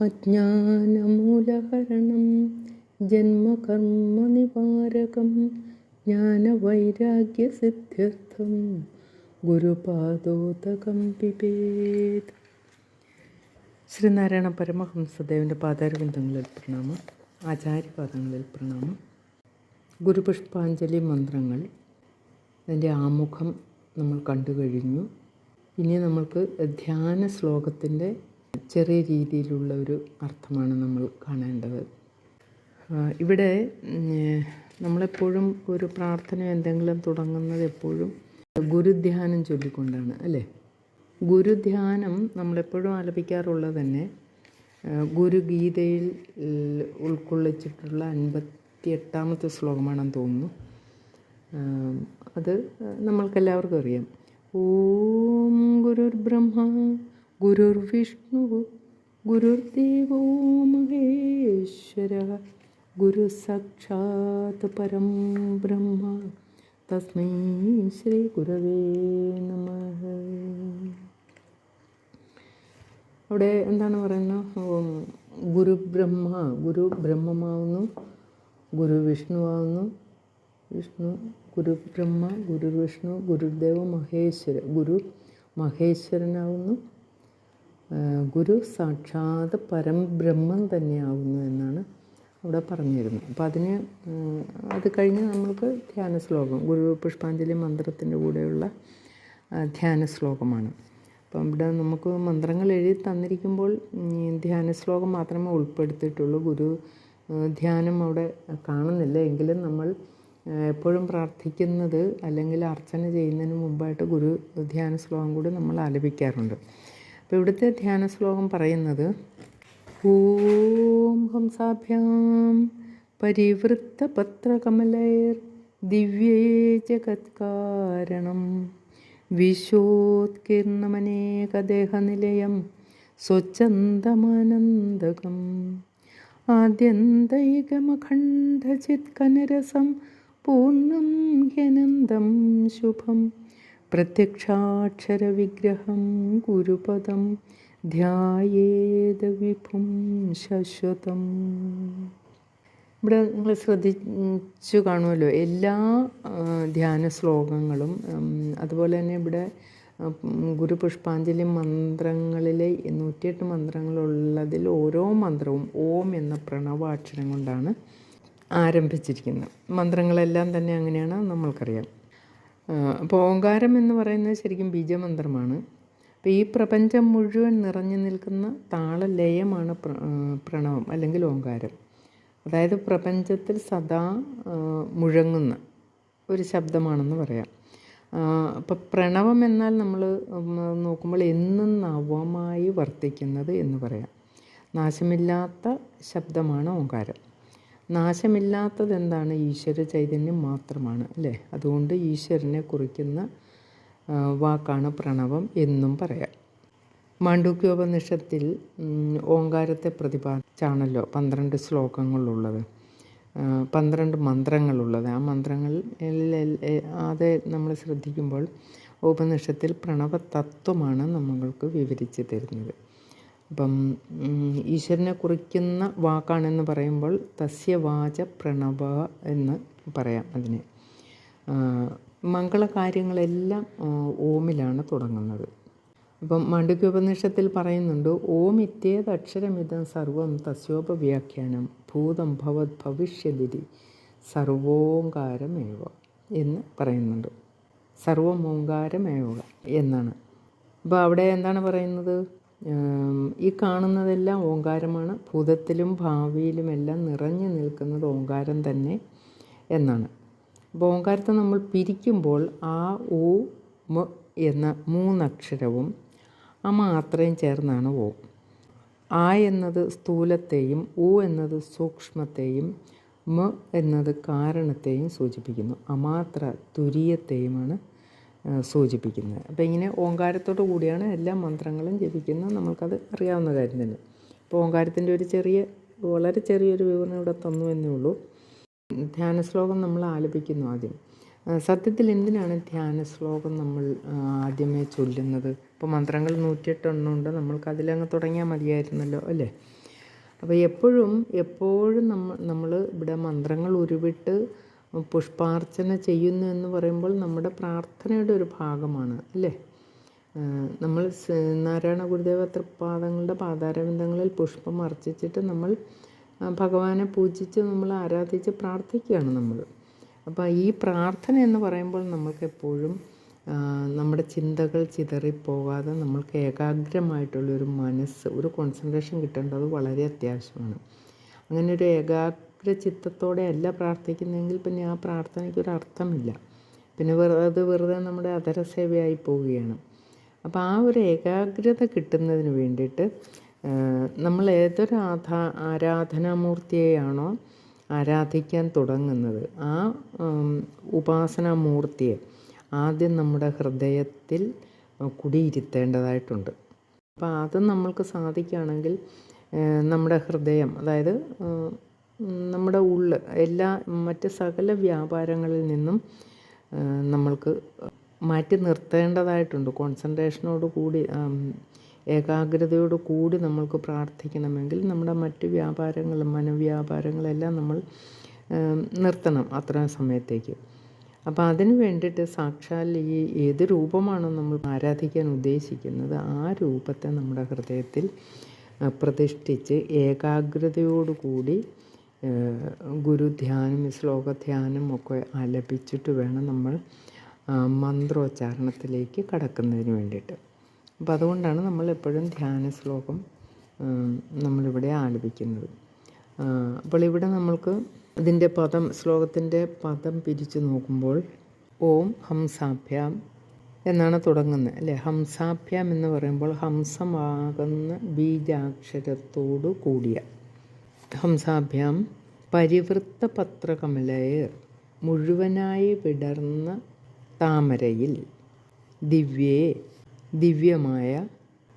അജ്ഞാനമൂലഹരണം ജന്മകർമ്മനിവാരകം ജ്ഞാനവൈരാഗ്യസിദ്ധ്യർത്ഥം ഗുരുപാദോതകം പിബേത് ശ്രീനാരായണ പരമഹംസദേവന്റെ പാതാരബന്ധങ്ങളിൽ പ്രണാമം ആചാര്യപാദങ്ങളിൽ പ്രണാമം ഗുരുപുഷ്പാഞ്ജലി മന്ത്രങ്ങൾ അതിന്റെ ആമുഖം നമ്മൾ കണ്ടു കഴിഞ്ഞു. ഇനി നമ്മൾക്ക് ധ്യാന ശ്ലോകത്തിന്റെ ചെറിയ രീതിയിലുള്ള ഒരു അർത്ഥമാണ് നമ്മൾ കാണേണ്ടത്. ഇവിടെ നമ്മളെപ്പോഴും ഒരു പ്രാർത്ഥന എന്തെങ്കിലും തുടങ്ങുന്നത് എപ്പോഴും ഗുരുധ്യാനം ചൊല്ലിക്കൊണ്ടാണ് അല്ലേ? ഗുരുധ്യാനം നമ്മളെപ്പോഴും ആലപിക്കാറുള്ളത് തന്നെ ഗുരുഗീതയിൽ ഉൾക്കൊള്ളിച്ചിട്ടുള്ള അൻപത്തി എട്ടാമത്തെ ശ്ലോകമാണെന്ന് തോന്നുന്നു. അത് നമ്മൾക്കെല്ലാവർക്കും അറിയാം. ഓം ഗുരുർ ബ്രഹ്മ ഗുരുർ വിഷ്ണു ഗുരുർ ദേവോ മഹേശ്വര ഗുരു സാക്ഷാത് പരം ബ്രഹ്മ തസ്മൈ ശ്രീ ഗുരവേ നമ. അവിടെ എന്താണ് പറയുന്നത്? ഗുരു ബ്രഹ്മ ഗുരു ബ്രഹ്മമാവുന്നു ഗുരു വിഷ്ണുവാകുന്നു വിഷ്ണു ഗുരു ബ്രഹ്മ ഗുരു വിഷ്ണു ഗുരുദേവ മഹേശ്വര ഗുരു മഹേശ്വരനാവുന്നു. ഗുരു സാക്ഷാത് പരംബ്രഹ്മം തന്നെയാവുന്നു എന്നാണ് അവിടെ പറഞ്ഞിരുന്നത്. അപ്പോൾ അതിന് അത് കഴിഞ്ഞ് നമ്മൾക്ക് ധ്യാന ശ്ലോകം ഗുരു പുഷ്പാഞ്ജലി മന്ത്രത്തിന്റെ കൂടെയുള്ള ധ്യാന ശ്ലോകമാണ്. അപ്പം ഇവിടെ നമുക്ക് മന്ത്രങ്ങൾ എഴുതി തന്നിരിക്കുമ്പോൾ ധ്യാന ശ്ലോകം മാത്രമേ ഉൾപ്പെടുത്തിയിട്ടുള്ളൂ. ഗുരു ധ്യാനം അവിടെ കാണുന്നില്ല. എങ്കിലും നമ്മൾ എപ്പോഴും പ്രാർത്ഥിക്കുന്നത് അല്ലെങ്കിൽ അർച്ചന ചെയ്യുന്നതിന് മുമ്പായിട്ട് ഗുരു ധ്യാന ശ്ലോകം കൂടി നമ്മൾ ആലപിക്കാറുണ്ട്. അപ്പോൾ ഇവിടുത്തെ ധ്യാന ശ്ലോകം പറയുന്നത് ഓം ഹംസാഭ്യാം പരിവൃത്തപത്രകമലൈർ ദിവ്യേ ജഗത്കാരണം വിശോത്കീർണമനേകദേഹനിലയം സ്വച്ഛന്തമാനന്ദകം ആദ്യന്തൈകമഖണ്ഡചിത്കനരസം പൂർണം ഹ്യനന്തം ശുഭം. പ്രത്യക്ഷാക്ഷരവിഗ്രഹം ഗുരുപദം. ധ്യായേത വിഭും ശശ്വതം. ഇവിടെ നിങ്ങൾ ശ്രദ്ധിച്ചു കാണുമല്ലോ എല്ലാ ധ്യാന ശ്ലോകങ്ങളും. അതുപോലെ തന്നെ ഇവിടെ ഉം, ഗുരുപുഷ്പാഞ്ജലി മന്ത്രങ്ങളിലെ നൂറ്റിയെട്ട് മന്ത്രങ്ങളുള്ളതിൽ ഓരോ മന്ത്രവും ഓം എന്ന പ്രണവാക്ഷരം കൊണ്ടാണ് ആരംഭിച്ചിരിക്കുന്നത് മന്ത്രങ്ങളെല്ലാം തന്നെ അങ്ങനെയാണ് നമ്മൾക്കറിയാം. അപ്പോൾ ഓങ്കാരം എന്ന് പറയുന്നത് ശരിക്കും ബീജമന്ത്രമാണ്. അപ്പോൾ ഈ പ്രപഞ്ചം മുഴുവൻ നിറഞ്ഞു നിൽക്കുന്ന താളലയമാണ് പ്ര- പ്രണവം അല്ലെങ്കിൽ ഓങ്കാരം. അതായത് പ്രപഞ്ചത്തിൽ സദാ മുഴങ്ങുന്ന ഒരു ശബ്ദമാണെന്ന് പറയാം. അപ്പം പ്രണവം എന്നാൽ നമ്മൾ നോക്കുമ്പോൾ എന്നും നവമായി വർത്തിക്കുന്നത് എന്ന് പറയാം. നാശമില്ലാത്ത ശബ്ദമാണ് ഓങ്കാരം. നാശമില്ലാത്തത് എന്താണ് ഈശ്വര ചൈതന്യം മാത്രമാണ് അല്ലേ? അതുകൊണ്ട് ഈശ്വരനെ കുറിക്കുന്ന വാക്കാണ് പ്രണവം എന്നും പറയാം. മാണ്ഡൂക്യോപനിഷത്തിൽ ഓങ്കാരത്തെ പ്രതിപാദിച്ചാണല്ലോ പന്ത്രണ്ട് ശ്ലോകങ്ങളുള്ളത്. പന്ത്രണ്ട് മന്ത്രങ്ങളുള്ളത്. ആ മന്ത്രങ്ങളിൽ അത് നമ്മൾ ശ്രദ്ധിക്കുമ്പോൾ ഉപനിഷത്തിൽ പ്രണവ തത്വമാണ് നമ്മൾക്ക് വിവരിച്ച് തരുന്നത്. അപ്പം ഈശ്വരനെ കുറിക്കുന്ന വാക്കാണെന്ന് പറയുമ്പോൾ തസ്യവാച പ്രണവ എന്ന് പറയാം അതിനെ. മംഗളകാര്യങ്ങളെല്ലാം ഓമിലാണ് തുടങ്ങുന്നത്. അപ്പം മാണ്ഡുക്യോപനിഷത്തിൽ പറയുന്നുണ്ട് ഓം ഇത്യേത് അക്ഷരമിതം സർവം തസ്യോപവ്യാഖ്യാനം ഭൂതം ഭവത് ഭവിഷ്യതിരി സർവോങ്കാരമേവ എന്ന് പറയുന്നുണ്ട്. സർവമോങ്കാരമേവ എന്നാണ്. അപ്പോൾ അവിടെ എന്താണ് പറയുന്നത്? ഈ കാണുന്നതെല്ലാം ഓങ്കാരമാണ്. ഭൂതത്തിലും ഭാവിയിലുമെല്ലാം നിറഞ്ഞു നിൽക്കുന്നത് ഓങ്കാരം തന്നെ എന്നാണ്. അപ്പോൾ ഓങ്കാരത്തെ നമ്മൾ പിരിക്കുമ്പോൾ ആ ഉ മ എന്ന മൂന്നക്ഷരവും ആ മാത്രയും ചേർന്നാണ് ഓ ആ എന്നത് സ്ഥൂലത്തെയും ഉ എന്നത് സൂക്ഷ്മത്തെയും മ എന്നത് കാരണത്തെയും സൂചിപ്പിക്കുന്നു. അമാത്ര തുര്യത്തെയുമാണ് സൂചിപ്പിക്കുന്നത്. അപ്പോൾ ഇങ്ങനെ ഓങ്കാരത്തോടു കൂടിയാണ് എല്ലാ മന്ത്രങ്ങളും ജപിക്കുന്നത് നമ്മൾക്കത് അറിയാവുന്ന കാര്യം തന്നെ. അപ്പോൾ ഓങ്കാരത്തിന്റെ ഒരു ചെറിയ വളരെ ചെറിയൊരു വിവരണം ഇവിടെ തന്നു എന്നേ ഉള്ളൂ. ധ്യാന ശ്ലോകം നമ്മൾ ആലപിക്കുന്നു ആദ്യം. സത്യത്തിൽ എന്തിനാണ് ധ്യാന ശ്ലോകം നമ്മൾ ആദ്യമേ ചൊല്ലുന്നത്? ഇപ്പോൾ മന്ത്രങ്ങൾ നൂറ്റിയെട്ടെണ്ണം ഉണ്ട്. നമ്മൾക്ക് അതിലങ്ങ് തുടങ്ങിയാൽ മതിയായിരുന്നല്ലോ അല്ലേ? അപ്പോൾ എപ്പോഴും എപ്പോഴും നമ്മൾ നമ്മൾ ഇവിടെ മന്ത്രങ്ങൾ ഉരുവിട്ട് പുഷ്പാർച്ചന ചെയ്യുന്നു എന്ന് പറയുമ്പോൾ നമ്മുടെ പ്രാർത്ഥനയുടെ ഒരു ഭാഗമാണ് അല്ലേ? നമ്മൾ നാരായണ ഗുരുദേവ തൃപ്പാദങ്ങളുടെ പാതാരവിന്ദങ്ങളിൽ പുഷ്പം അർച്ചിച്ചിട്ട് നമ്മൾ ഭഗവാനെ പൂജിച്ച് നമ്മൾ ആരാധിച്ച് പ്രാർത്ഥിക്കുകയാണ് നമ്മൾ. അപ്പോൾ ഈ പ്രാർത്ഥന എന്ന് പറയുമ്പോൾ നമ്മൾക്ക് എപ്പോഴും നമ്മുടെ ചിന്തകൾ ചിതറിപ്പോകാതെ നമ്മൾക്ക് ഏകാഗ്രമായിട്ടുള്ളൊരു മനസ്സ് ഒരു കോൺസെൻട്രേഷൻ കിട്ടേണ്ടത് വളരെ അത്യാവശ്യമാണ്. അങ്ങനെ ഒരു ഏകാഗ്ര ചിത്തത്തോടെ അല്ല പ്രാർത്ഥിക്കുന്നതെങ്കിൽ പിന്നെ ആ പ്രാർത്ഥനയ്ക്ക് ഒരു അർത്ഥമില്ല. പിന്നെ വെറുതെ അത് വെറുതെ നമ്മുടെ അതരസേവയായി പോവുകയാണ്. അപ്പോൾ ആ ഒരു ഏകാഗ്രത കിട്ടുന്നതിന് വേണ്ടിയിട്ട് നമ്മൾ ഏതൊരു ആധാ ആരാധനാമൂർത്തിയെയാണോ ആരാധിക്കാൻ തുടങ്ങുന്നത് ആ ഉപാസനാമൂർത്തിയെ ആദ്യം നമ്മുടെ ഹൃദയത്തിൽ കുടിയിരുത്തേണ്ടതായിട്ടുണ്ട്. അപ്പോൾ അത് നമ്മൾക്ക് സാധിക്കുകയാണെങ്കിൽ നമ്മുടെ ഹൃദയം അതായത് നമ്മുടെ ഉള്ള് എല്ലാ മറ്റ് സകല വ്യാപാരങ്ങളിൽ നിന്നും നമ്മൾക്ക് മാറ്റി നിർത്തേണ്ടതായിട്ടുണ്ട്. കോൺസെൻട്രേഷനോട് കൂടി ഏകാഗ്രതയോട് കൂടി നമ്മൾക്ക് പ്രാർത്ഥിക്കണമെങ്കിൽ നമ്മുടെ മറ്റ് വ്യാപാരങ്ങളും മനോവ്യാപാരങ്ങളെല്ലാം നമ്മൾ നിർത്തണം അത്ര സമയത്തേക്ക്. അപ്പോൾ അതിന് വേണ്ടിയിട്ട് സാക്ഷാൽ ഈ ഏത് രൂപമാണോ നമ്മൾ ആരാധിക്കാൻ ഉദ്ദേശിക്കുന്നത് ആ രൂപത്തെ നമ്മുടെ ഹൃദയത്തിൽ പ്രതിഷ്ഠിച്ച് ഏകാഗ്രതയോടുകൂടി ഏഹ്, ശ്ലോക ധ്യാനം ഒക്കെ ആലപിച്ചിട്ട് വേണം നമ്മൾ മന്ത്രോച്ചാരണത്തിലേക്ക് കടക്കുന്നതിന് വേണ്ടിയിട്ട്. അപ്പോൾ അതുകൊണ്ടാണ് നമ്മൾ എപ്പോഴും ധ്യാന ശ്ലോകം നമ്മളിവിടെ ആലപിക്കുന്നത്. അപ്പോൾ ഇവിടെ നമ്മൾക്ക് ഇതിന്റെ പദം ശ്ലോകത്തിന്റെ പദം പിരിച്ചു നോക്കുമ്പോൾ ഓം ഹംസാഭ്യാം എന്നാണ് തുടങ്ങുന്നത് അല്ലേ? ഹംസാഭ്യാം എന്ന് പറയുമ്പോൾ ഹംസമാകുന്ന ബീജാക്ഷരത്തോടു കൂടിയ ഹംസാഭ്യാം പരിവൃത്ത പത്രകമലയർ മുഴുവനായി വിടർന്ന താമരയിൽ. ദിവ്യേ ദിവ്യമായ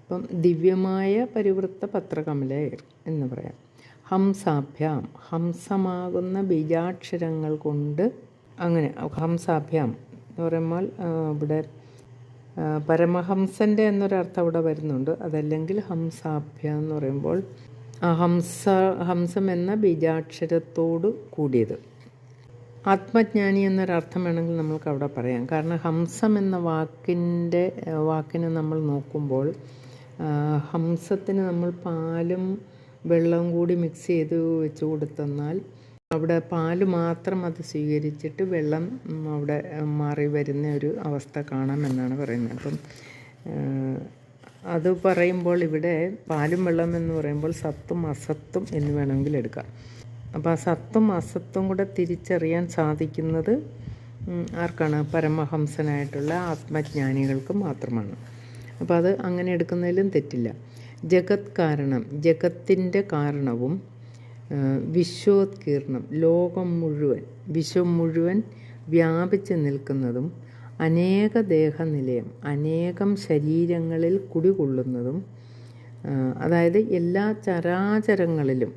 ഇപ്പം ദിവ്യമായ പരിവൃത്ത പത്രകമലയർ എന്ന് പറയാം. ഹംസാഭ്യാം ഹംസമാകുന്ന ബീജാക്ഷരങ്ങൾ കൊണ്ട് അങ്ങനെ ഹംസാഭ്യാം എന്ന് പറയുമ്പോൾ ഇവിടെ പരമഹംസന്റെ എന്നൊരർത്ഥം അവിടെ വരുന്നുണ്ട്. അതല്ലെങ്കിൽ ഹംസാഭ്യം എന്ന് പറയുമ്പോൾ ഹംസ ഹംസം എന്ന ബീജാക്ഷരത്തോട് കൂടിയത്. ആത്മജ്ഞാനി എന്നൊരർത്ഥം വേണമെങ്കിൽ നമുക്ക് അവിടെ പറയാം. കാരണം ഹംസം എന്ന വാക്കിന്റെ വാക്കിനെ നമ്മൾ നോക്കുമ്പോൾ ഹംസത്തിന് നമ്മൾ പാലും വെള്ളവും കൂടി മിക്സ് ചെയ്ത് വെച്ച് കൊടുത്തെന്നാൽ അവിടെ പാൽ മാത്രം അത് സ്വീകരിച്ചിട്ട് വെള്ളം അവിടെ മാറി വരുന്ന ഒരു അവസ്ഥ കാണാമെന്നാണ് പറയുന്നത്. അപ്പം അത് പറയുമ്പോൾ ഇവിടെ പാലും വെള്ളം എന്ന് പറയുമ്പോൾ സത്തും അസത്തും എന്ന് വേണമെങ്കിൽ എടുക്കാം. അപ്പോൾ ആ സത്തും അസത്തും കൂടെ തിരിച്ചറിയാൻ സാധിക്കുന്നത് ആർക്കാണ്? പരമഹംസനായിട്ടുള്ള ആത്മജ്ഞാനികൾക്ക് മാത്രമാണ്. അപ്പോൾ അത് അങ്ങനെ എടുക്കുന്നതിലും തെറ്റില്ല. ജഗത് കാരണം ജഗത്തിന്റെ കാരണവും വിശ്വോത്കീർണം ലോകം മുഴുവൻ വിശ്വം മുഴുവൻ വ്യാപിച്ച് നിൽക്കുന്നതും അനേക ദേഹനിലയം അനേകം ശരീരങ്ങളിൽ കുടികൊള്ളുന്നതും അതായത് എല്ലാ ചരാചരങ്ങളിലും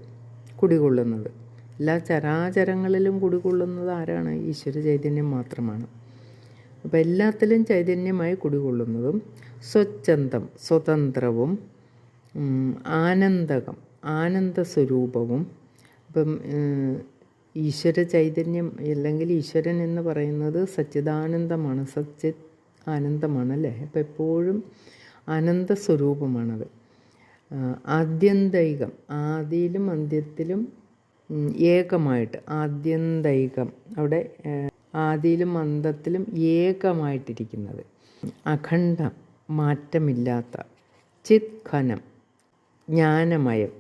കുടികൊള്ളുന്നത്. എല്ലാ ചരാചരങ്ങളിലും കുടികൊള്ളുന്നത് ആരാണ്? ഈശ്വര ചൈതന്യം മാത്രമാണ്. അപ്പോൾ എല്ലാത്തിലും ചൈതന്യമായി കുടികൊള്ളുന്നതും സ്വച്ഛന്തം സ്വതന്ത്രവും ആനന്ദകം ആനന്ദ സ്വരൂപവും ഇപ്പം ഈശ്വര ചൈതന്യം അല്ലെങ്കിൽ ഈശ്വരൻ എന്ന് പറയുന്നത് സച്ചിദാനന്ദമാണ്. സച്ചിത് ആനന്ദമാണ് അല്ലേ? അപ്പം എപ്പോഴും അനന്ത സ്വരൂപമാണത്. ആദ്യന്തൈകം ആദിയിലും അന്ത്യത്തിലും ഏകമായിട്ട് ആദ്യന്തൈകം അവിടെ ആദിയിലും അന്തത്തിലും ഏകമായിട്ടിരിക്കുന്നത്. അഖണ്ഡം മാറ്റമില്ലാത്ത ചിത് ഖനം ജ്ഞാനമയം.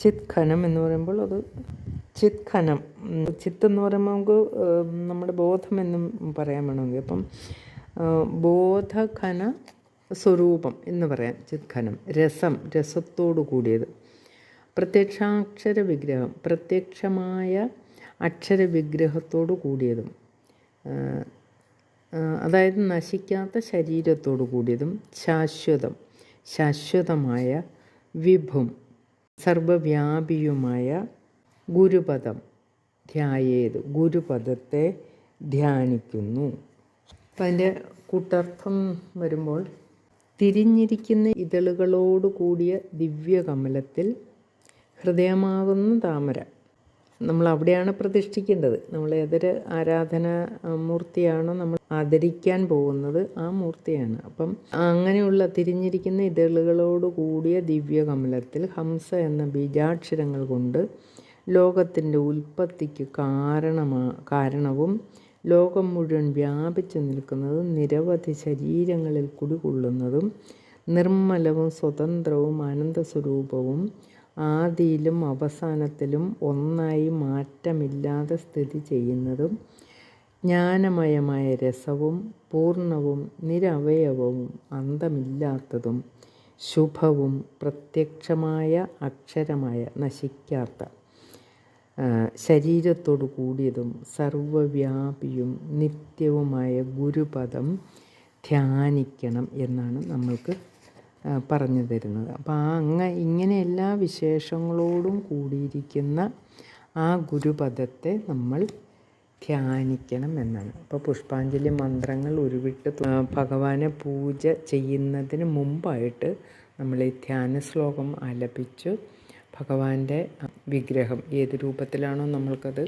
ചിത് ഖനം എന്ന് പറയുമ്പോൾ അത് ചിത് ഖനം ചിത്ത് എന്ന് പറയുമ്പോൾ നമുക്ക് നമ്മുടെ ബോധം എന്നും പറയാൻ വേണമെങ്കിൽ. അപ്പം ബോധഖന സ്വരൂപം എന്ന് പറയാം ചിത് ഖനം രസം രസത്തോടു കൂടിയത്. പ്രത്യക്ഷാക്ഷര വിഗ്രഹം പ്രത്യക്ഷമായ അക്ഷര വിഗ്രഹത്തോടു കൂടിയതും അതായത് നശിക്കാത്ത ശരീരത്തോടു കൂടിയതും ശാശ്വതം ശാശ്വതമായ വിഭും സർവവ്യാപിയുമായ ഗുരുപദം. ധ്യായേത്. ഗുരുപദത്തെ ധ്യാനിക്കുന്നു. അപ്പം അതിന്റെ കൂട്ടർത്ഥം വരുമ്പോൾ തിരിഞ്ഞിരിക്കുന്ന ഇതളുകളോട് കൂടിയ ദിവ്യകമലത്തിൽ ഹൃദയമാകുന്ന താമര. നമ്മൾ അവിടെയാണ് പ്രതിഷ്ഠിക്കേണ്ടത്. നമ്മൾ ഏതൊരു ആരാധന മൂർത്തിയാണോ നമ്മൾ ആദരിക്കാൻ പോകുന്നത് ആ മൂർത്തിയാണ്. അപ്പം അങ്ങനെയുള്ള തിരിഞ്ഞിരിക്കുന്ന ഇതളുകളോട് കൂടിയ ദിവ്യകമലത്തിൽ ഹംസ എന്ന ബീജാക്ഷരങ്ങൾ കൊണ്ട് ലോകത്തിന്റെ ഉൽപ്പത്തിക്ക് കാരണമാ കാരണവും ലോകം മുഴുവൻ വ്യാപിച്ചു നിൽക്കുന്നതും നിരവധി ശരീരങ്ങളിൽ കുടികൊള്ളുന്നതും നിർമ്മലവും സ്വതന്ത്രവും ആനന്ദസ്വരൂപവും ആദിയിലും അവസാനത്തിലും ഒന്നായി മാറ്റമില്ലാതെ സ്ഥിതി ചെയ്യുന്നതും ജ്ഞാനമയമായ രസവും പൂർണവും നിരവയവവും അന്തമില്ലാത്തതും ശുഭവും പ്രത്യക്ഷമായ അക്ഷരമായ നശിക്കാത്ത ശരീരത്തോടു കൂടിയതും സർവവ്യാപിയും നിത്യവുമായ ഗുരുപദം ധ്യാനിക്കണം എന്നാണ് നമ്മൾക്ക് പറഞ്ഞു തരുന്നത്. അപ്പോൾ ആ അങ്ങ ഇങ്ങനെ എല്ലാ വിശേഷങ്ങളോടും കൂടിയിരിക്കുന്ന ആ ഗുരുപദത്തെ നമ്മൾ ധ്യാനിക്കണം എന്നാണ്. അപ്പോൾ പുഷ്പാഞ്ജലി മന്ത്രങ്ങൾ ഉരുവിട്ട് ഭഗവാനെ പൂജ ചെയ്യുന്നതിന് മുമ്പായിട്ട് നമ്മൾ ഈ ധ്യാന ശ്ലോകം ആലപിച്ചു. ഭഗവാന്റെ വിഗ്രഹം ഏത് രൂപത്തിലാണോ നമ്മൾക്കത്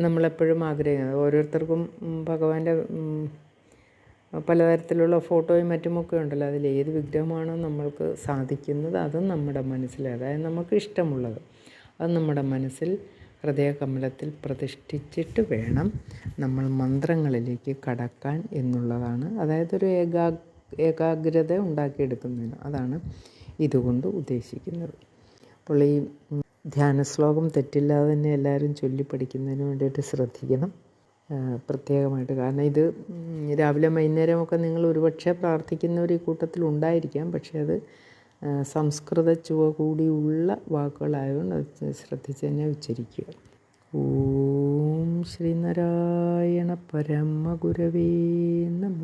നമ്മളെപ്പോഴും ആഗ്രഹിക്കുന്നത്. ഓരോരുത്തർക്കും ഭഗവാന്റെ പലതരത്തിലുള്ള ഫോട്ടോയും മറ്റുമൊക്കെ ഉണ്ടല്ലോ. അതിൽ ഏത് വിഗ്രഹമാണോ നമ്മൾക്ക് സാധിക്കുന്നത് അത് നമ്മുടെ മനസ്സിൽ അതായത് നമുക്ക് ഇഷ്ടമുള്ളത് അത് നമ്മുടെ മനസ്സിൽ ഹൃദയകമലത്തിൽ പ്രതിഷ്ഠിച്ചിട്ട് വേണം നമ്മൾ മന്ത്രങ്ങളിലേക്ക് കടക്കാൻ എന്നുള്ളതാണ്. അതായത് ഒരു ഏകാ ഏകാഗ്രത ഉണ്ടാക്കിയെടുക്കുന്നതിന്. അതാണ് ഇതുകൊണ്ട് ഉദ്ദേശിക്കുന്നത്. അപ്പോൾ ഈ ഉം, ധ്യാന ശ്ലോകം തെറ്റില്ലാതെ തന്നെ എല്ലാവരും ചൊല്ലി പഠിക്കുന്നതിന് വേണ്ടിയിട്ട് ശ്രദ്ധിക്കണം. പ്രത്യേകമായിട്ട്. കാരണം ഇത് രാവിലെ വൈകുന്നേരമൊക്കെ നിങ്ങൾ ഒരുപക്ഷെ പ്രാർത്ഥിക്കുന്നവർ ഈ കൂട്ടത്തിൽ ഉണ്ടായിരിക്കാം. പക്ഷേ അത് സംസ്കൃത ചുവ കൂടിയുള്ള വാക്കുകളായതുകൊണ്ട് അത് ശ്രദ്ധിച്ച് തന്നെ ഉച്ചരിക്കുക. ഓം ശ്രീനാരായണ പരമ ഗുരവേ നമ.